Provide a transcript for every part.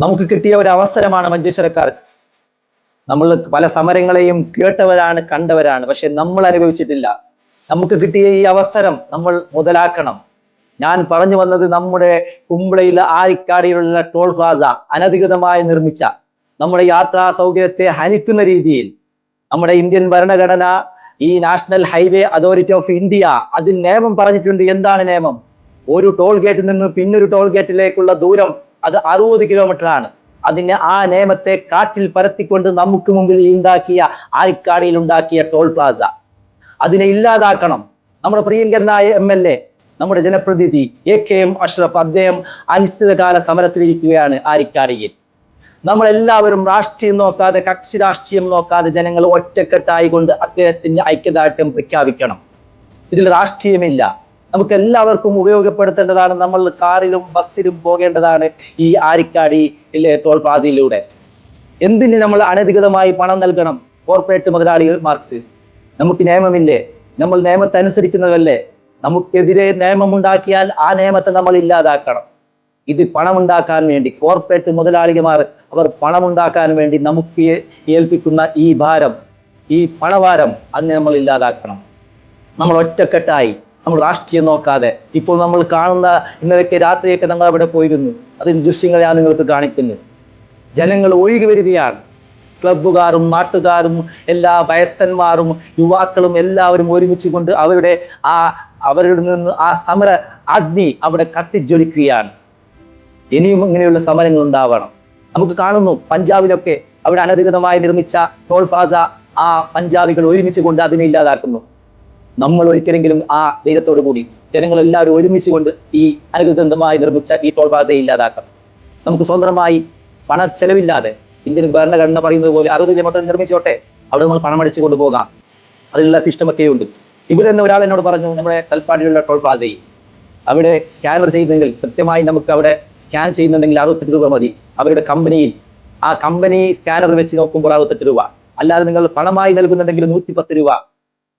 നമുക്ക് കിട്ടിയ ഒരു അവസരമാണ് മഞ്ചേശ്വരക്കാർക്ക് നമ്മൾ പല സമരങ്ങളെയും കേട്ടവരാണ് കണ്ടവരാണ്. പക്ഷെ നമ്മൾ അനുഭവിച്ചിട്ടില്ല. നമുക്ക് കിട്ടിയ ഈ അവസരം നമ്മൾ മുതലാക്കണം. ഞാൻ പറഞ്ഞു വന്നത് നമ്മുടെ കുമ്പളയിലെ ആരിക്കാടിയിലുള്ള ടോൾ പ്ലാസ അനധികൃതമായി നിർമ്മിച്ച നമ്മുടെ യാത്രാ സൗകര്യത്തെ ഹനിക്കുന്ന രീതിയിൽ നമ്മുടെ ഇന്ത്യൻ ഭരണഘടന ഈ national highway authority of India അതിൽ നിയമം പറഞ്ഞിട്ടുണ്ട്. എന്താണ് നിയമം? ഒരു ടോൾ ഗേറ്റിൽ നിന്ന് പിന്നൊരു ടോൾ ഗേറ്റിലേക്കുള്ള ദൂരം അത് അറുപത് കിലോമീറ്റർ ആണ്. അതിനെ ആ നിയമത്തെ കാറ്റിൽ പരത്തിക്കൊണ്ട് നമുക്ക് മുമ്പിൽ ഉണ്ടാക്കിയ ആരിക്കാടിയിൽ ഉണ്ടാക്കിയ ടോൾ പ്ലാസ അതിനെ ഇല്ലാതാക്കണം. നമ്മുടെ പ്രിയങ്കരനായ എം എൽ എ നമ്മുടെ ജനപ്രതിനിധി എ കെ എം അഷ്റഫ് അദ്ദേഹം അനിശ്ചിതകാല സമരത്തിലിരിക്കുകയാണ് ആരിക്കാടിയിൽ നമ്മളെല്ലാവരും രാഷ്ട്രീയം നോക്കാതെ കക്ഷി രാഷ്ട്രീയം നോക്കാതെ ജനങ്ങൾ ഒറ്റക്കെട്ടായി കൊണ്ട് അദ്ദേഹത്തിന്റെ ഐക്യദാർഢ്യം പ്രഖ്യാപിക്കണം. ഇതിൽ രാഷ്ട്രീയമില്ല. നമുക്ക് എല്ലാവർക്കും ഉപയോഗപ്പെടുത്തേണ്ടതാണ്. നമ്മൾ കാറിലും ബസ്സിലും പോകേണ്ടതാണ് ഈ ആരിക്കാടി തോൾപാതയിലൂടെ എന്തിന് നമ്മൾ അനധികൃതമായി പണം നൽകണം? കോർപ്പറേറ്റ് മുതലാളികൾമാർക്ക് നമുക്ക് നിയമമില്ലേ? നമ്മൾ നിയമത്തെ അനുസരിക്കുന്നതല്ലേ നമുക്കെതിരെ നിയമമുണ്ടാക്കിയാൽ ആ നിയമത്തെ നമ്മൾ ഇല്ലാതാക്കണം. ഇത് പണമുണ്ടാക്കാൻ വേണ്ടി കോർപ്പറേറ്റ് മുതലാളിമാർ അവർ പണമുണ്ടാക്കാൻ വേണ്ടി നമുക്ക് ഏൽപ്പിക്കുന്ന ഈ ഭാരം ഈ പണഭാരം അതിനെ നമ്മൾ ഇല്ലാതാക്കണം. നമ്മൾ ഒറ്റക്കെട്ടായി നമ്മൾ രാഷ്ട്രീയം നോക്കാതെ ഇപ്പോൾ നമ്മൾ കാണുന്ന ഇന്നലെയൊക്കെ രാത്രിയൊക്കെ നമ്മൾ അവിടെ പോയിരുന്നു. അതിന് ദൃശ്യങ്ങൾ ഞാൻ നിങ്ങൾക്ക് കാണിക്കുന്നു. ജനങ്ങൾ ഒഴുകി വരികയാണ്. ക്ലബ്ബുകാരും നാട്ടുകാരും എല്ലാ വയസ്സന്മാരും യുവാക്കളും എല്ലാവരും ഒരുമിച്ച് കൊണ്ട് അവരുടെ ആ അവരുടെ നിന്ന് ആ സമര അഗ്നി അവിടെ കത്തിജ്വലിക്കുകയാണ്. ഇനിയും ഇങ്ങനെയുള്ള സമരങ്ങൾ ഉണ്ടാവണം. നമുക്ക് കാണുന്നു പഞ്ചാബിലൊക്കെ അവിടെ അനധികൃതമായി നിർമ്മിച്ച ടോൾ പ്ലാസ ആ പഞ്ചാബികൾ ഒരുമിച്ച് കൊണ്ട് അതിനെ ഇല്ലാതാക്കുന്നു. നമ്മൾ ഒരിക്കലെങ്കിലും ആ ധൈര്യത്തോടു കൂടി ജനങ്ങൾ എല്ലാവരും ഒരുമിച്ച് കൊണ്ട് ഈ അനധികൃതമായി നിർമ്മിച്ച ഈ ടോൾ പ്ലാസയെ ഇല്ലാതാക്കാം. നമുക്ക് സ്വന്തമായി പണ ചെലവില്ലാതെ ഇന്ത്യൻ ഭരണഘടന പറയുന്നത് പോലെ അറുപത് കിലോമീറ്റർ നിർമ്മിച്ചോട്ടെ അവിടെ നമ്മൾ പണം അടിച്ചു കൊണ്ടുപോകാം അതിനുള്ള സിസ്റ്റമൊക്കെ ഉണ്ട്. ഇവിടെ നിന്ന് ഒരാൾ എന്നോട് പറഞ്ഞു നമ്മുടെ കൽപ്പാടിയിലുള്ള ടോൾ പ്ലാസയിൽ അവിടെ സ്കാനർ ചെയ്യുന്നെങ്കിൽ കൃത്യമായി നമുക്ക് അവിടെ സ്കാൻ ചെയ്യുന്നുണ്ടെങ്കിൽ അറുപത്തെട്ട് രൂപ മതി. അവരുടെ കമ്പനിയിൽ ആ കമ്പനി സ്കാനർ വെച്ച് നോക്കുമ്പോൾ അറുപത്തെട്ട് രൂപ. അല്ലാതെ നിങ്ങൾ പണമായി നൽകുന്നുണ്ടെങ്കിൽ നൂറ്റി പത്ത് രൂപ.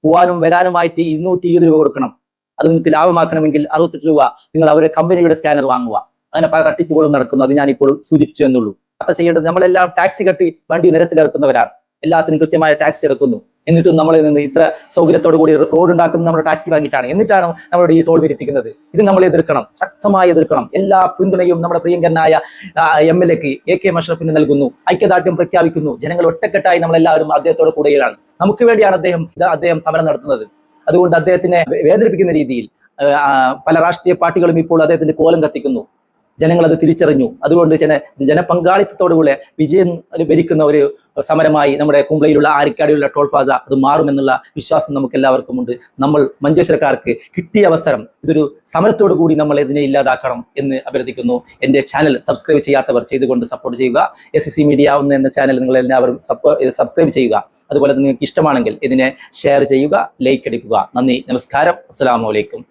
പോവാനും വരാനുമായിട്ട് ഇരുന്നൂറ്റി ഇരുപത് രൂപ കൊടുക്കണം. അത് നിങ്ങൾക്ക് ലാഭമാക്കണമെങ്കിൽ അറുപത്തെട്ട് രൂപ നിങ്ങൾ അവരുടെ കമ്പനിയുടെ സ്കാനർ വാങ്ങുക. അങ്ങനെ പല തട്ടിപ്പുകളും നടക്കുന്നു. അത് ഞാനിപ്പോൾ സൂചിപ്പിച്ചു എന്നുള്ളൂ. അത്ര ചെയ്യേണ്ടത് നമ്മളെല്ലാം ടാക്സി കെട്ടി വണ്ടി നിരത്തിലിറക്കുന്നവരാണ്. എല്ലാത്തിനും കൃത്യമായ ടാക്സ് എടുക്കുന്നു. എന്നിട്ടും നമ്മളിൽ നിന്ന് ഇത്ര സൗകര്യത്തോടു കൂടി റോഡ് ഉണ്ടാക്കുന്നത് നമ്മുടെ ടാക്സി വാങ്ങിയിട്ടാണ്. എന്നിട്ടാണ് നമ്മുടെ ഈ ടോൾ വിരിപ്പിക്കുന്നത് ഇത് നമ്മൾ എതിർക്കണം. ശക്തമായി എതിർക്കണം. എല്ലാ പിന്തുണയും നമ്മുടെ പ്രിയങ്കരനായ എം എൽ എക്ക് എ കെ മഷ്റഫിന് നൽകുന്നു. ഐക്യദാർഢ്യം പ്രഖ്യാപിക്കുന്നു. ജനങ്ങൾ ഒറ്റക്കെട്ടായി നമ്മളെല്ലാവരും അദ്ദേഹത്തോട് കൂടെയാണ്. നമുക്ക് വേണ്ടിയാണ് അദ്ദേഹം അദ്ദേഹം സമരം നടത്തുന്നത്. അതുകൊണ്ട് അദ്ദേഹത്തിനെ വേദനിപ്പിക്കുന്ന രീതിയിൽ പല രാഷ്ട്രീയ പാർട്ടികളും ഇപ്പോൾ അദ്ദേഹത്തിന്റെ കോലം കത്തിക്കുന്നു. ജനങ്ങൾ അത് തിരിച്ചറിഞ്ഞു. അതുകൊണ്ട് ജന ജനപങ്കാളിത്തത്തോടുകൂടെ വിജയം ഭരിക്കുന്ന ഒരു സമരമായി നമ്മുടെ കുംബ്ലയിലുള്ള ആരിക്കാടിയുള്ള ടോൾ പ്ലാസ അത് മാറുമെന്നുള്ള വിശ്വാസം നമുക്ക് എല്ലാവർക്കും ഉണ്ട് നമ്മൾ മഞ്ചേശ്വരക്കാർക്ക് കിട്ടിയ അവസരം ഇതൊരു സമരത്തോടു കൂടി നമ്മൾ ഇതിനെ ഇല്ലാതാക്കണം എന്ന് അഭ്യർത്ഥിക്കുന്നു. എന്റെ ചാനൽ സബ്സ്ക്രൈബ് ചെയ്യാത്തവർ ചെയ്തുകൊണ്ട് സപ്പോർട്ട് ചെയ്യുക. എസ് സി മീഡിയ ഒന്ന് എന്ന ചാനൽ നിങ്ങൾ എല്ലാവരും സബ്സ്ക്രൈബ് ചെയ്യുക. അതുപോലെ നിങ്ങൾക്ക് ഇഷ്ടമാണെങ്കിൽ ഇതിനെ ഷെയർ ചെയ്യുക ലൈക്ക് അടിക്കുക. നന്ദി നമസ്കാരം. അസ്സാം അലൈക്കും.